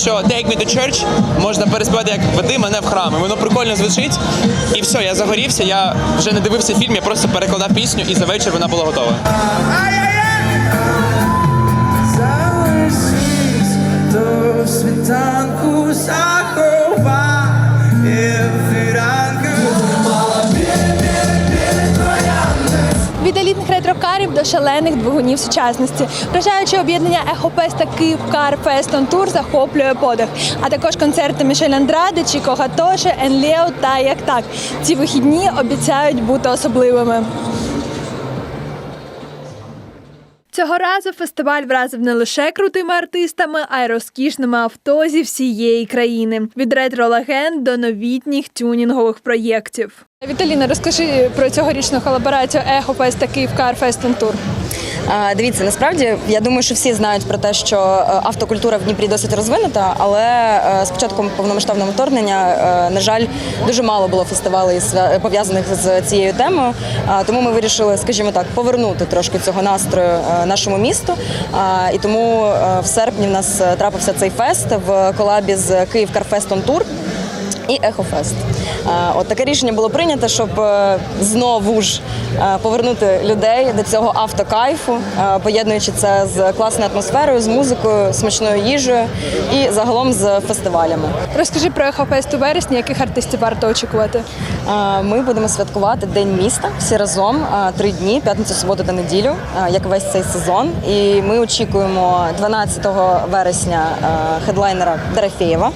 що Take Me to Church можна переспівати як веди мене в храм. І воно прикольно звучить. І все, я загорівся, я вже не дивився фільм, я просто перекладав пісню, і за вечір вона була готова. Світанку заховає Від елітних ретрокарів до шалених двигунів сучасності. Вражаюче об'єднання Ехопест та Київ Кар Фест Tour захоплює подих. А також концерти Мішель Андраде, Чіко Гатоше, Енлео та як так. Ці вихідні обіцяють бути особливими. Цього разу фестиваль вразив не лише крутими артистами, а й розкішними авто зі всієї країни від ретро-легенд до новітніх тюнінгових проєктів. Віталіна, розкажи про цьогорічну колаборацію Ехопест та Київ Фест Tour. А, Дивіться, насправді я думаю, що всі знають про те, що е, автокультура в Дніпрі досить розвинута, але е, з початком повномасштабного вторгнення, е, на жаль, дуже мало було фестивалей пов'язаних з цією темою. Тому ми вирішили, скажімо так, повернути трошки цього настрою е, нашому місту. І тому е, в серпні в нас е, трапився цей фест в колабі з Київ Карфест Tour і Ехофест. От таке рішення було прийнято, щоб е, знову ж е, повернути людей до цього автокайфу, е, поєднуючи це з класною атмосферою, з музикою, смачною їжею і загалом з фестивалями. Розкажи про Ехопест у вересні, яких артистів варто очікувати. Ми будемо святкувати День міста всі разом три дні, п'ятницю, суботу та неділю, як весь цей сезон. І ми очікуємо 12 вересня хедлайнера Дорофєєва,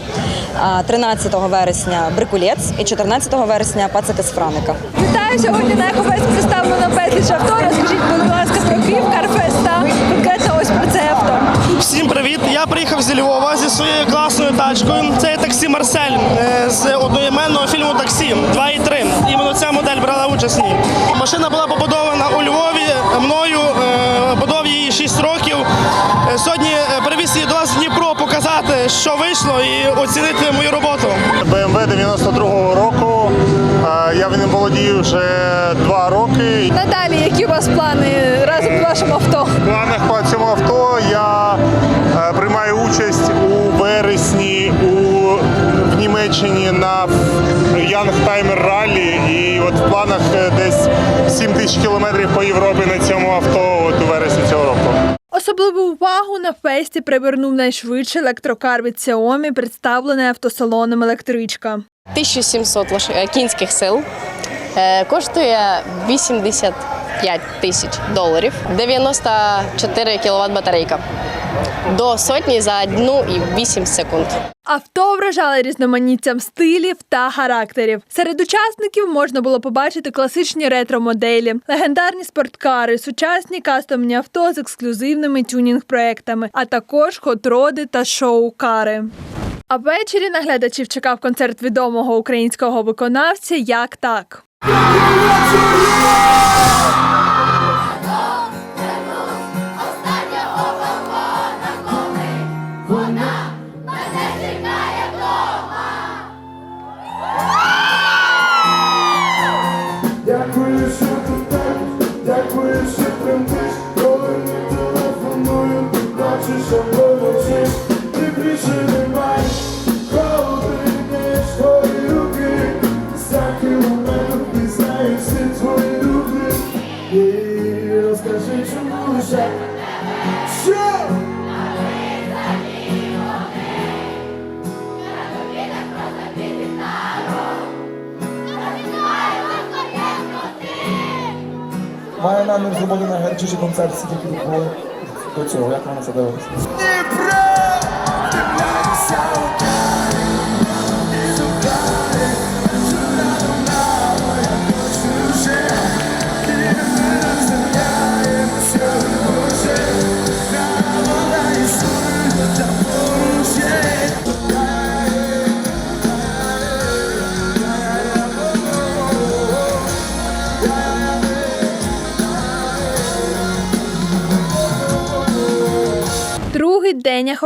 е, 13 вересня Брикулець і 14 вересня Пацики з Франика. Вітаю сьогодні на Ехопест представлено безліч авто. Розкажіть, будь ласка, про Київ Карфест та конкретно ось про це авто. Всім привіт! Я приїхав зі Львова зі своєю класною тачкою. Це таксі Марсель е, з одноіменного фільму Таксі 2 і 3. Іменно ця модель брала участь в ній. Машина була побудована у Львові мною. е, Будов її 6 років. Е, Сьогодні привіз її до вас в Дніпро показати, що вийшло, і оцінити мою роботу. BMW 92-го року. Я ним володію вже два роки. Наталі, які у вас плани разом з вашим авто? В планах по цьому авто я е, приймаю участь у вересні у в Німеччині на Young Timer Rally. І от в планах е, десь 7 тисяч кілометрів по Європі на цьому авто Особливу увагу на фесті привернув найшвидший електрокар від Xiaomi, представлений автосалоном електричка. 1700 е, кінських сил е, коштує 80 5 тисяч доларів, 94 кВт батарейка. До сотні за 1,8 секунд. Авто вражали різноманіттям стилів та характерів. Серед учасників можна було побачити класичні ретро-моделі, легендарні спорткари, сучасні кастомні авто з ексклюзивними тюнінг-проектами, а також хот-роди та шоу-кари. А ввечері наглядачів чекав концерт відомого українського виконавця. Як так? Найгарячіший концерт всі тільки відбули до цього, як вона це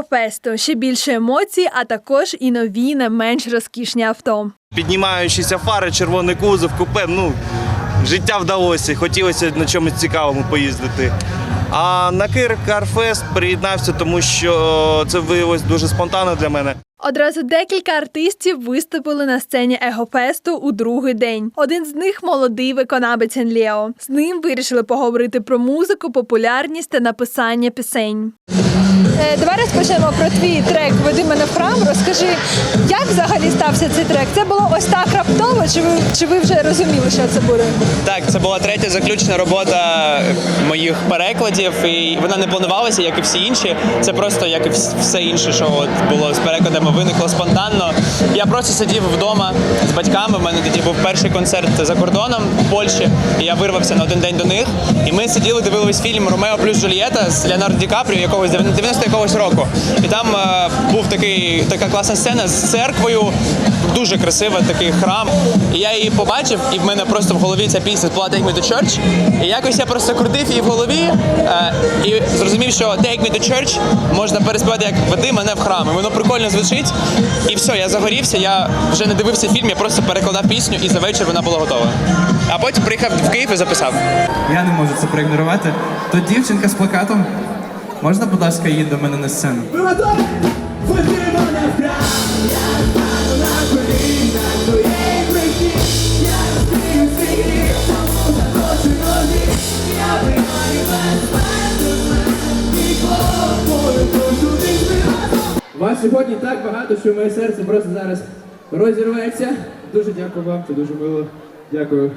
день Ще більше емоцій, а також і нові, не менш розкішні авто. піднімаючіся фари, червоний кузов, купе. Ну, життя вдалося. Хотілося на чомусь цікавому поїздити. А на Кир Карфест приєднався, тому що це виявилось дуже спонтанно для мене. Одразу декілька артистів виступили на сцені Егофесту у другий день. Один з них молодий виконавець Енліо. З ним вирішили поговорити про музику, популярність та написання пісень. Е, давай розпочнемо про твій трек Веди мене в храм. Розкажи, як взагалі стався цей трек? Це було ось так раптово, чи ви чи ви вже розуміли, що це буде? Так, це була третя заключна робота моїх перекладів, і вона не планувалася, як і всі інші. Це просто як і все інше, що от було з перекладами, виникло спонтанно. Я просто сидів вдома з батьками. У мене тоді був перший концерт за кордоном в Польщі. І я вирвався на один день до них. І ми сиділи, дивились фільм Ромео плюс Джульєта з Леонардо Ді Капріо якогось 90 якогось року. І там е, був такий така класна сцена з церквою, дуже красива, такий храм. І я її побачив, і в мене просто в голові ця пісня була Take Me to Church. І якось я просто крутив її в голові е, і зрозумів, що Take Me to Church можна переспівати як веди мене в храм. І воно прикольно звучить. І все, я загорівся. Я вже не дивився фільм, я просто перекладав пісню, і за вечір вона була готова. А потім приїхав в Київ і записав. Я не можу це проігнорувати. То дівчинка з плакатом. Можна, будь ласка, її до мене на сцену? Вас сьогодні так багато, що моє серце просто зараз розірветься. Дуже дякую вам, це дуже мило. Дякую.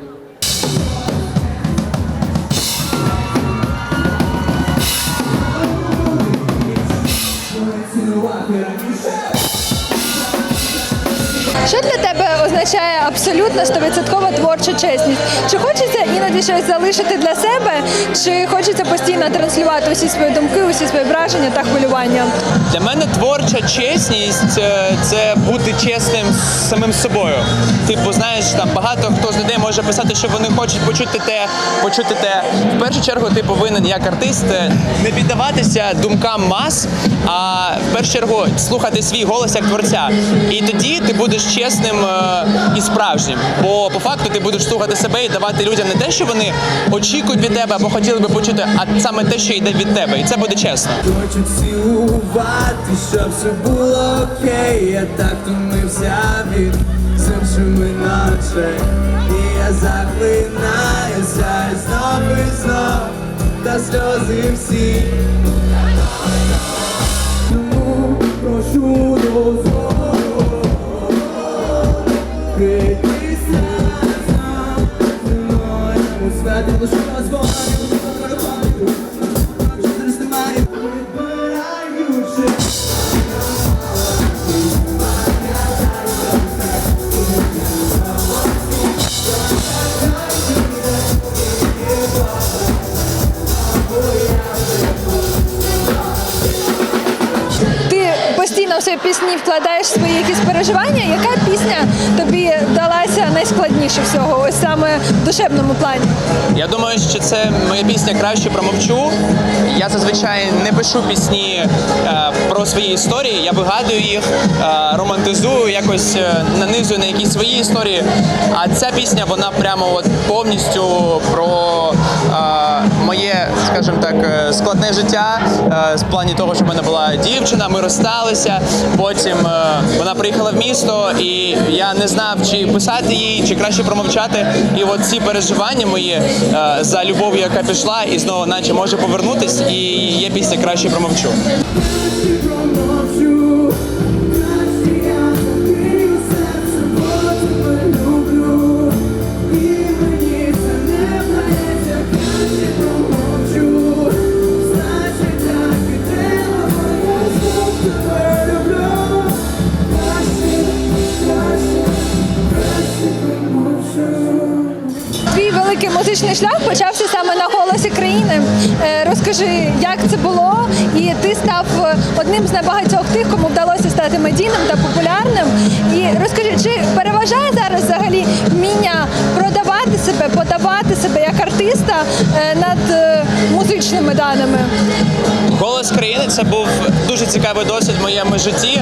Що для тебе означає абсолютно 100% творча чесність? Чи хочеться іноді щось залишити для себе, чи хочеться постійно транслювати усі свої думки, усі свої враження та хвилювання? Для мене творча чесність е, це бути чесним з самим собою. Типу, знаєш, там багато хто з людей може писати, що вони хочуть почути те, почути те. В першу чергу ти повинен як артист е, не піддаватися думкам мас, а в першу чергу слухати свій голос як творця. І тоді ти будеш чесним е, і справжнім. Бо по факту ти будеш слухати себе і давати людям не те, що вони очікують від тебе або хотіли би почути, а саме те, що йде від тебе. І це буде чесно. Хочу цілувати, щоб все було окей. Я так втомився від з іншими ночей. І я заклинаюся і знов і знов, та сльози всі. Прошу дозволу постійно в свої пісні вкладаєш свої якісь переживання. Яка пісня тобі далася найскладніше всього, ось саме в душевному плані? Я думаю, що це моя пісня краще промовчу. Я зазвичай не пишу пісні е, про свої історії. Я вигадую їх, е, романтизую, якось е, нанизую на якісь свої історії. А ця пісня вона прямо от повністю про моє, скажімо так, е, складне життя. Е, з плані того, що в мене була дівчина, ми розсталися. Потім е, вона приїхала в місто, і я не знав, чи писати їй, чи краще промовчати. І от ці переживання мої за любов'ю, яка пішла, і знову, наче може повернутись, і є пісня краще промовчу великий музичний шлях почався саме на голосі країни. Е, Розкажи, як це було, і ти став е, одним з небагатьох тих, кому вдалося стати медійним та популярним. І розкажи, чи переважає зараз взагалі вміння продавати себе, подавати себе як артиста е, над музичними даними? Голос країни це був дуже цікавий досвід в моєму житті.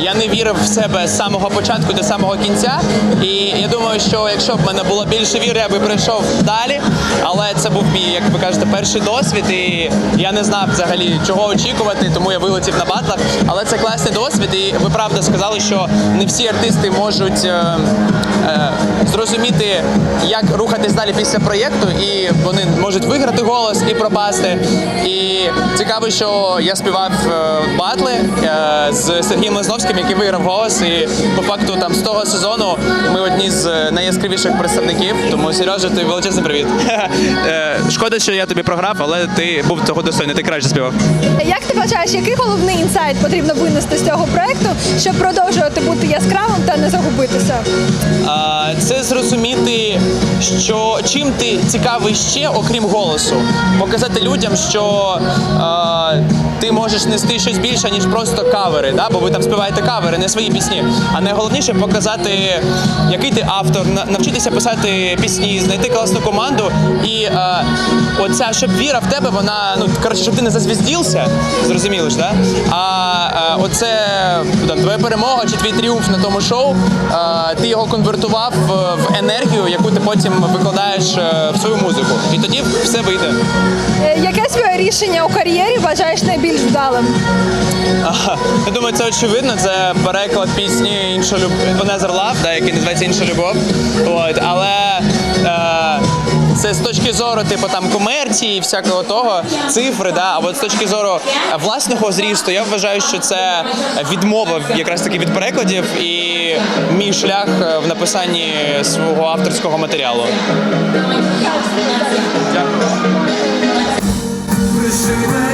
Я не вірив в себе з самого початку до самого кінця. І я думаю, що якщо б в мене було більше віри, я би прийшов далі. Але це був мій, як ви кажете, перший досвід, і я не знав взагалі чого очікувати, тому я вилетів на батлах. Але це класний досвід, і ви правда сказали, що не всі артисти можуть е, е, зрозуміти, як рухатись далі після проєкту, і вони можуть виграти голос і пропасти. І цікаво, що я співав е, батли е, з Сергієм Лизновським, який виграв голос. І по факту там з того сезону ми одні з найяскравіших представників. Тому Сережа, тобі величезний привіт. Е, Шкода, що я тобі програв, але ти був того достойний, ти краще співав. Як ти вважаєш, який головний інсайт потрібно винести з цього проекту, щоб продовжувати бути яскравим та не загубитися? Це зрозуміти, що чим ти цікавий ще, окрім голосу, показати людям, що а, ти можеш нести щось більше, ніж просто кавери, да? бо ви там співаєте кавери, не свої пісні. А найголовніше показати, який ти автор, навчитися писати пісні, знайти класну команду. І а, оця, щоб віра в тебе, вона ну коротше, щоб ти не зазвіздівся, зрозуміло ж, да? А, а оце там, твоя перемога чи твій тріумф на тому шоу, а, ти його конвертував в енергію, яку ти потім викладаєш е, в свою музику. І тоді все вийде. Е, Яке своє рішення у кар'єрі вважаєш найбільш вдалим? Я думаю, це очевидно. Це переклад пісні інша любов Незер Лав, да, який називається Інша любов. От, але е, це з точки зору, типу там комерції, всякого того, цифри, да. або з точки зору власного зрісту, я вважаю, що це відмова якраз таки від перекладів і мій шлях е, в написанні свого авторського матеріалу. Пиши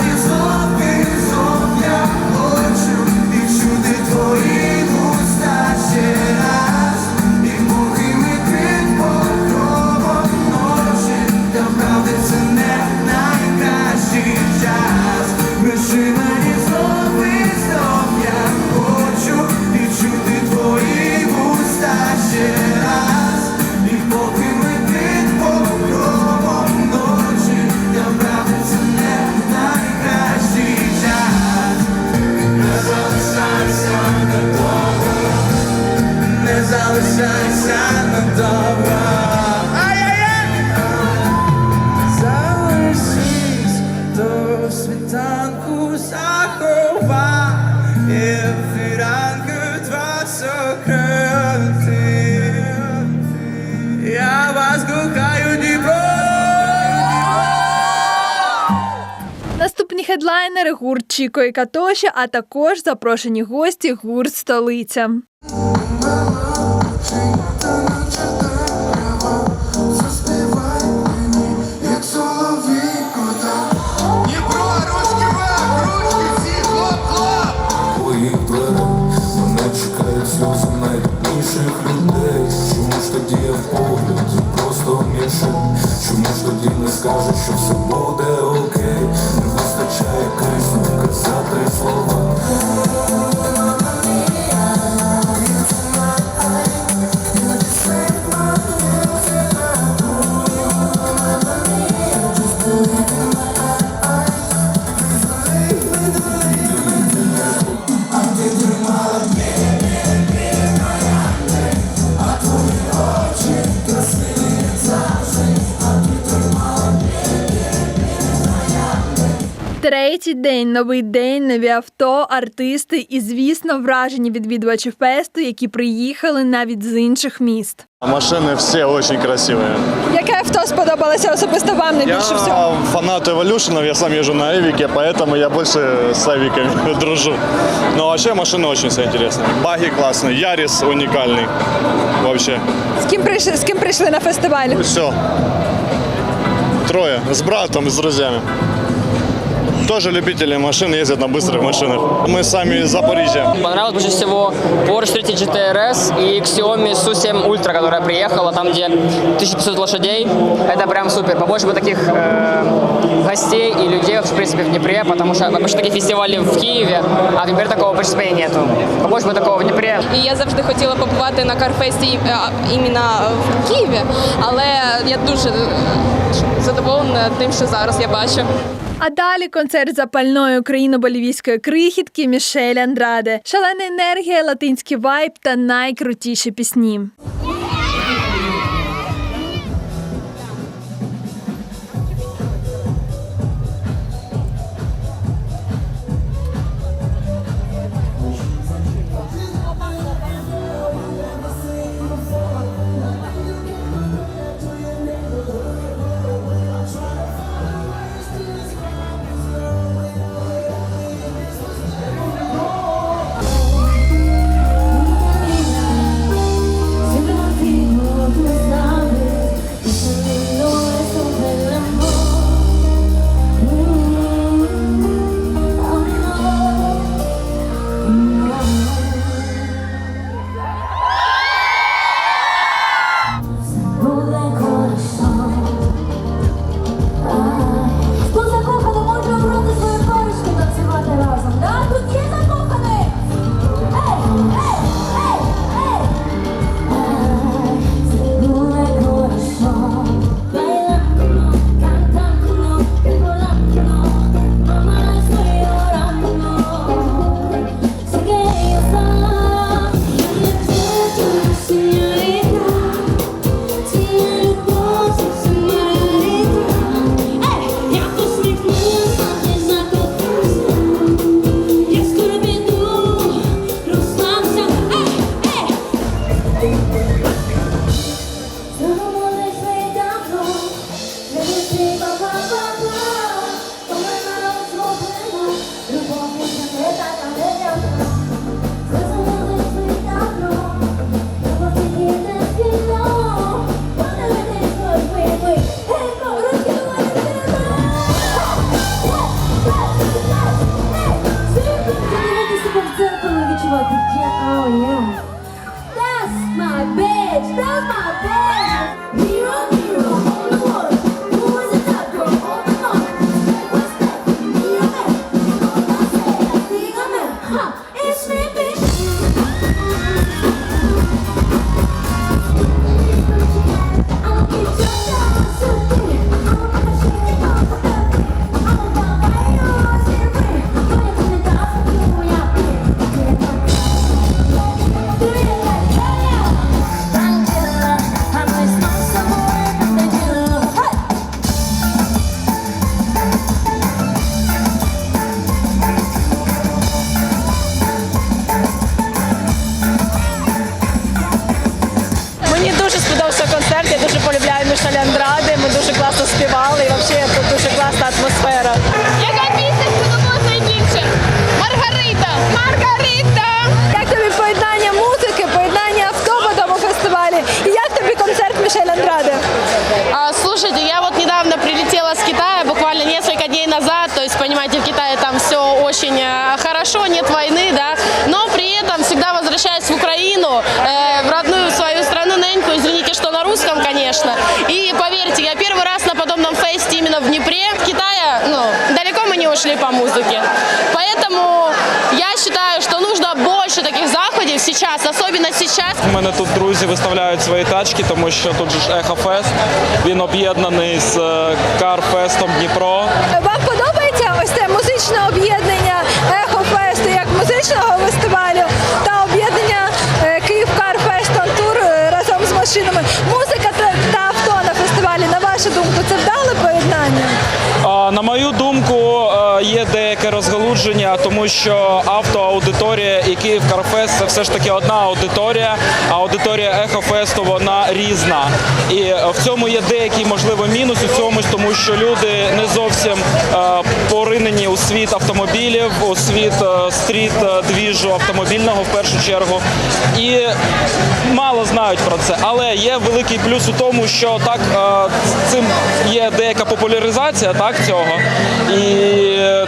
хедлайнери гурт Чіко і Катоші, а також запрошені гості гурт Столиця. Чому ж тоді не скажеш, що все буде окей? Кисню казати слова. Третій день, новий день, нові авто, артисти і, звісно, вражені відвідувачі фесту, які приїхали навіть з інших міст. Машини всі дуже красиві. Яке авто сподобалося особисто вам найбільше всього? фанат Evolution, я сам езжу на Эвике, поэтому я больше с Эвиками дружу. Но вообще машины очень все интересные. Баги классные, Ярис уникальный. Вообще. З ким прийшли, з ким прийшли на фестиваль? Все. Трое. С братом и с друзьями. Тоже любители машин, ездят на быстрых машинах. Мы сами из Запоріжжя. Понравилось больше всего Porsche 3 GTRS и Xiaomi SU7 Ultra, которая приехала, там где 1500 лошадей. Это прям супер. Побольше бы таких э, гостей и людей, в принципе, в Днепре, потому что обычно такие фестивали в Киеве, а теперь такого в принципе и нету. Побольше бы такого в Днепре. І я завжди хотіла побувати на Карфесті е, іменно в Києві, але я дуже задоволена тим, що зараз я бачу. А далі концерт запальної україно-болівійської крихітки Мішель Андраде, шалена енергія, латинський вайб та найкрутіші пісні. Oh, полюбляю Мішель Андраде, ми дуже класно співали і взагалі тут дуже класна атмосфера. Яка пісня сподобалась найбільше? Маргарита! Маргарита! Як тобі поєднання музики, поєднання авто по тому фестивалі? І як тобі концерт Мішель Андраде? А, слушайте, я вот недавно прилетела с Китая, буквально несколько дней назад, то есть, понимаете, в Китае там все очень э, хорошо, нет войны, да, но при этом всегда возвращаюсь в Украину, конечно, и поверьте, я первый раз на подобном фесте именно в Днепре, в Китае, ну, далеко мы не ушли по музыке, поэтому я считаю, что нужно больше таких заходов сейчас, особенно сейчас, У мене тут друзі виставляють свої тачки, тому що тут же ж Ехофест. Він об'єднаний з е, Карфестом Дніпро. Вам подобається ось це музичне об'єднання На вашу тому що автоаудиторія і Київ Карфест це все ж таки одна аудиторія, а аудиторія Ехофесту вона різна. І в цьому є деякий можливо мінус у цьому, тому що люди не зовсім е, поринені у світ автомобілів, у світ е, стріт е, двіжу автомобільного в першу чергу. І мало знають про це. Але є великий плюс у тому, що так цим є деяка популяризація так цього. І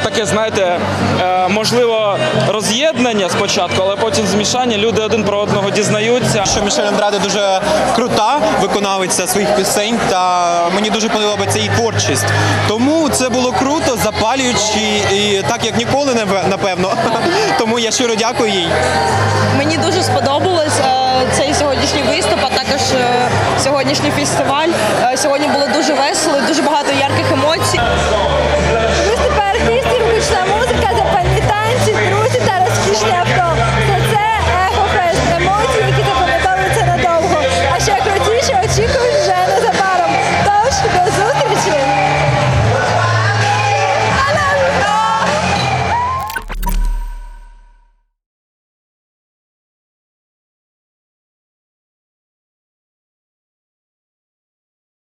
таке, знаєте, можливо, роз'єднання спочатку, але потім змішання. Люди один про одного дізнаються. що Мішель Андраде дуже крута виконавиця своїх пісень, та мені дуже подобається її творчість. Тому це було круто, запалюючи і так як ніколи напевно. Тому я щиро дякую їй. Мені дуже сподобалось е, цей сьогоднішній виступ, а також е, сьогоднішній фестиваль. Е, Сьогодні було дуже весело, дуже багато ярких емоцій. Виступ виховані танці, друзі та розкішні авто.